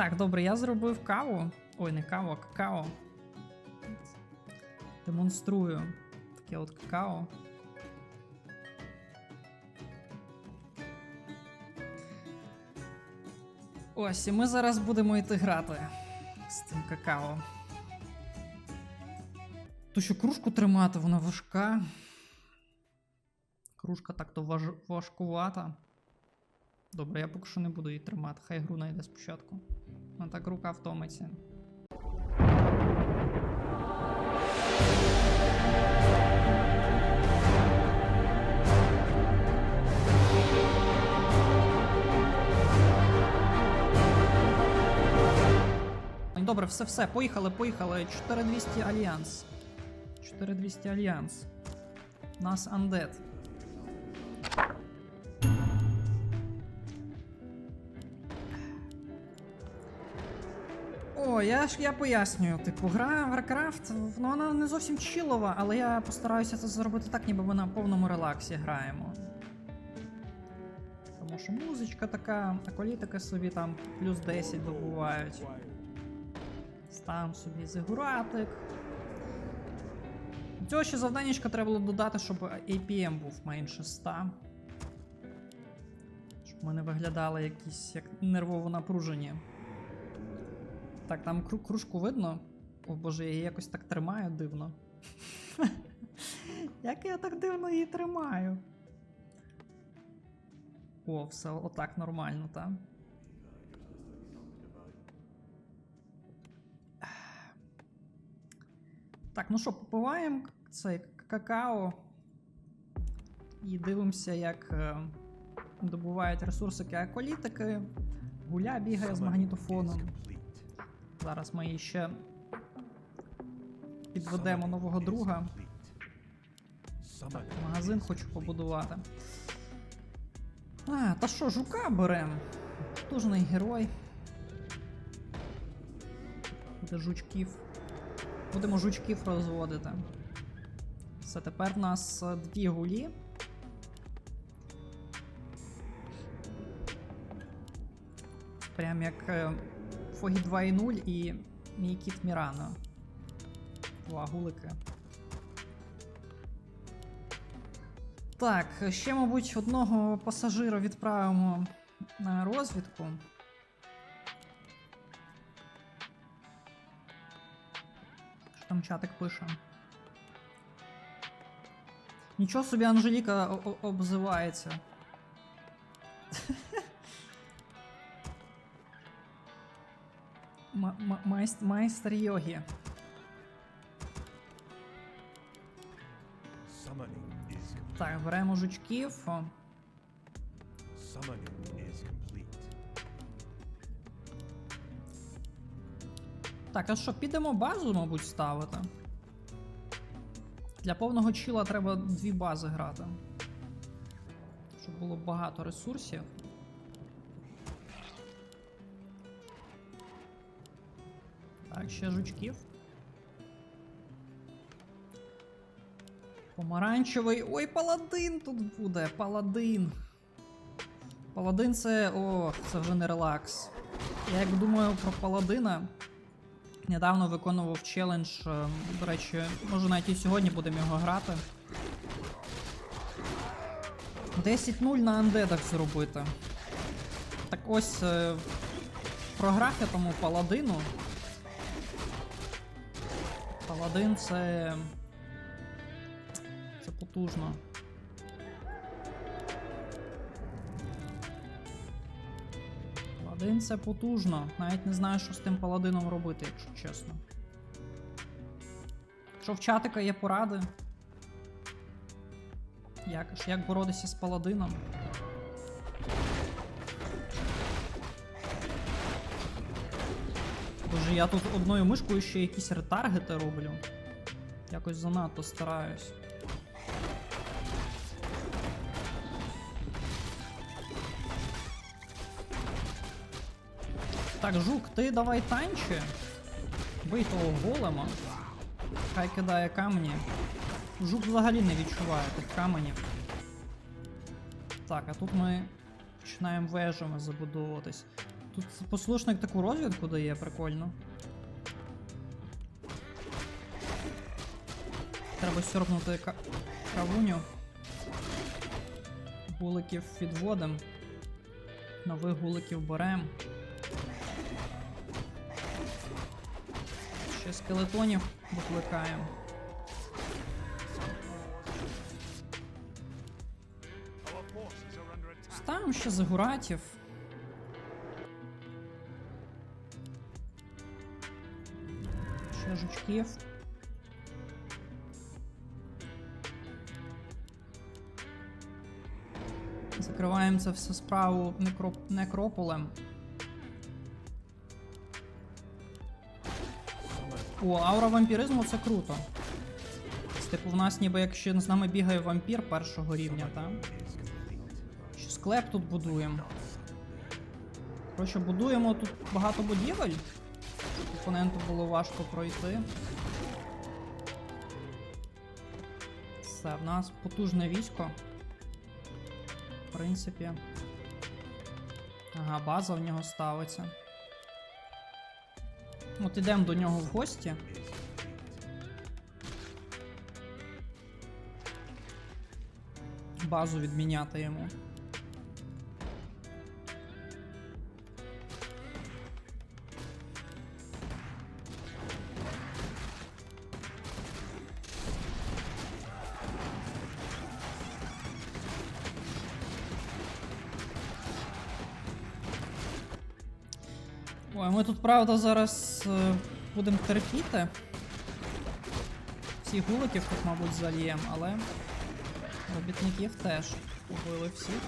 Так, добре, я зробив каву. Ой, не каву, а какао. Демонструю таке от какао. Ось, і ми зараз будемо йти грати з тим какао. То що кружку тримати, вона важка. Кружка так-то важ... важкувата. Добре, я поки що не буду її тримати, хай гру найде спочатку. Ну так рука втомиться. Добре, все, все, поїхали, поїхали. 4200 Альянс. 4200 Альянс. Нас Undead. Я ж я пояснюю. Типу, гра Warcraft, ну вона не зовсім чілова, але я постараюся це зробити так, ніби ми на повному релаксі граємо. Тому що музичка така, аколітики собі там плюс 10 добувають. Ставимо собі зигуратик. До цього ще завданнячка треба було додати, щоб APM був менше 100. Щоб ми не виглядали якісь як нервово напружені. Так, там кру- кружку видно. О боже, я її якось так тримаю дивно. Як я так дивно її тримаю? О, все отак нормально, так? Так, ну що, попиваємо цей какао і дивимося, як е, добувають ресурсики аколітики. Гуля бігає з магнітофоном. Зараз ми її ще підведемо нового друга. Так, магазин хочу побудувати. А, та що, жука берем? Потужний герой. Буде жучків. Будемо жучків розводити. Все, тепер в нас е, дві гулі. Прям як е, Фогі 2.0 і мій кіт Мірано. Два гулики. Так, ще, мабуть, одного пасажира відправимо на розвідку. Що там чатик пише? Нічого собі Анжеліка обзивається. Майстер йоги. Summoning is. Так, беремо жучків. Так, а що, підемо базу, мабуть, ставити? Для повного чіла треба дві бази грати. Щоб було багато ресурсів. Так, ще жучків. Помаранчевий. Ой, паладин тут буде, паладин. Паладин це. О, це вже не релакс. Я як думаю про паладина. Недавно виконував челендж. е, До речі, може навіть і сьогодні будемо його грати. 10-0 на андедах зробити. Так ось е, програв я тому паладину. Паладин це. Це потужно. Паладин це потужно. Навіть не знаю, що з тим паладином робити, якщо чесно. Що в чатика є поради? Як, як боротися з паладином? Боже, я тут одною мишкою ще якісь ретаргети роблю. Якось занадто стараюсь. Так, жук, ти давай танчи. Бий того голема. Хай кидає камені. Жук взагалі не відчуває тих каменів. Так, а тут ми починаємо вежами забудовуватись. Тут послушник таку розвідку дає, прикольно. Треба сьорбнути ка- кавуню. Гуликів відводим. Нових гуликів берем. Ще скелетонів викликаємо. Ставимо ще загуратів. Ще жучків. Закриваємо це все справу некроп... некрополем. О, аура вампіризму це круто. Типу, в нас ніби як ще з нами бігає вампір першого рівня, так? Ще склеп тут будуємо. Коротше, будуємо тут багато будівель. Опоненту було важко пройти. Все, в нас потужне військо. В принципі. Ага, база в нього ставиться. От ідемо до нього в гості. Базу відміняти йому. Ой, ми тут, правда, зараз е, будемо терпіти. Всіх гуликів тут, мабуть, зальємо, але робітників теж убили всіх.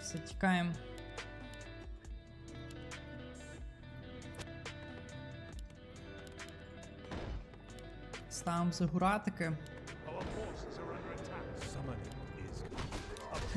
Все, тікаємо. Ставимо загуратики.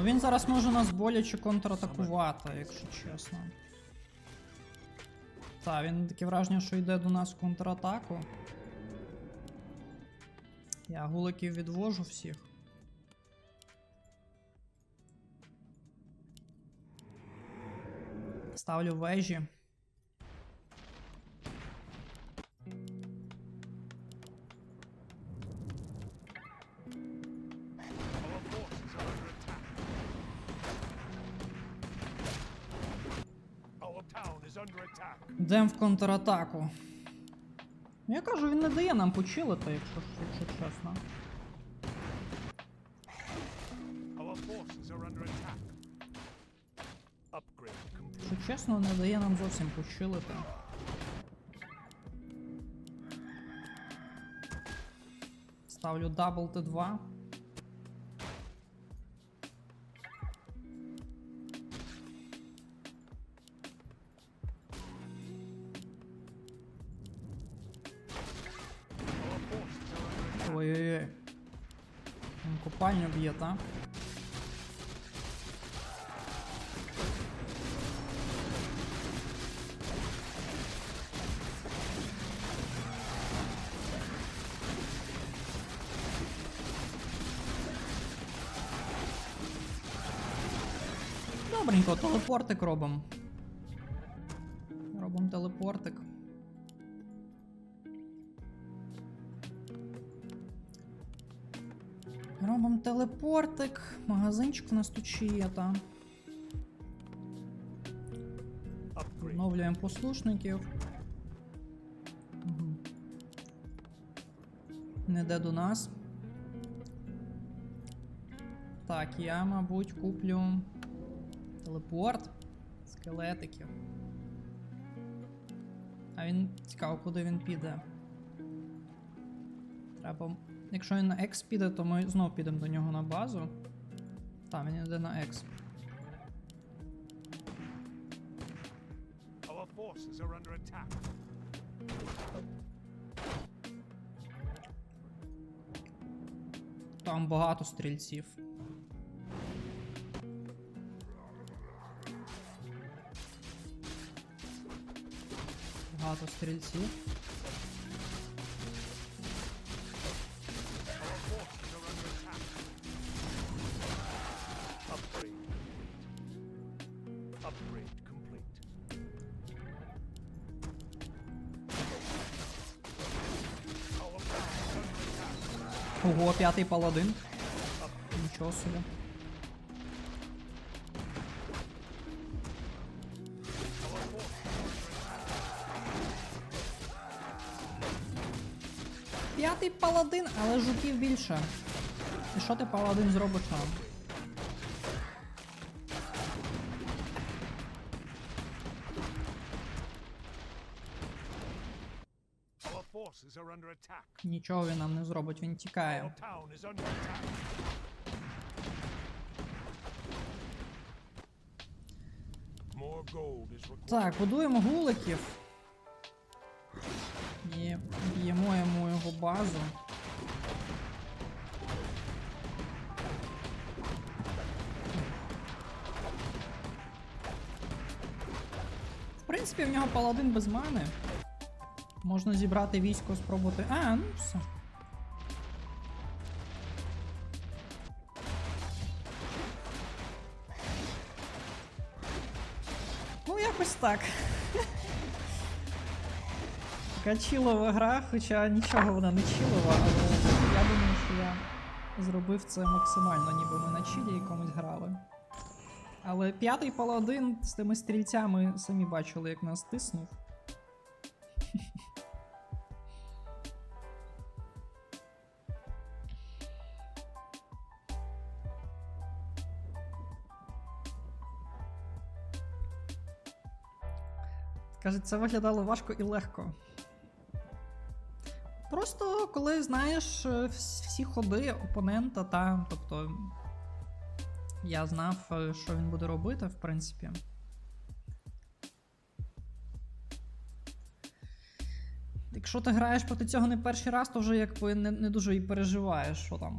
Ну він зараз може нас боляче контратакувати, якщо чесно. Так, він таке враження, що йде до нас в контратаку. Я гуликів відвожу всіх. Ставлю вежі. Йдемо в контратаку. Ну, Я кажу, він не дає нам почилити, якщо, якщо чесно. Якщо чесно, не дає нам зовсім почилити. Ставлю дабл Т2. Копальню б'є, та? Добренько, телепортик. Робимо Робимо телепортик. Магазинчик у нас тут ще є, та. Upgrade. Оновлюємо послушників. Угу. Не йде до нас. Так, я, мабуть, куплю телепорт скелетиків. А він цікаво, куди він піде. Треба. Якщо він на X піде, то ми знову підемо до нього на базу. Так, він йде на X. Там багато стрільців. Багато стрільців. Ого, п'ятий паладин. Нічого собі. П'ятий паладин, але жуків більше. І що ти паладин зробиш нам? Нічого він нам не зробить, він тікає. Так, будуємо гуликів. І б'ємо йому його базу. В принципі, в нього паладин без мани. Можна зібрати військо, спробувати. А, ну все. Ну, якось так. Така чілова гра, хоча нічого вона не чілова, але я думаю, що я зробив це максимально, ніби ми на чілі якомусь грали. Але п'ятий паладин з тими стрільцями самі бачили, як нас тиснув. Каже, це виглядало важко і легко. Просто коли знаєш е, всі ходи опонента, та, тобто я знав, е, що він буде робити, в принципі. Якщо ти граєш проти цього не перший раз, то вже якби не, не дуже і переживаєш, що там.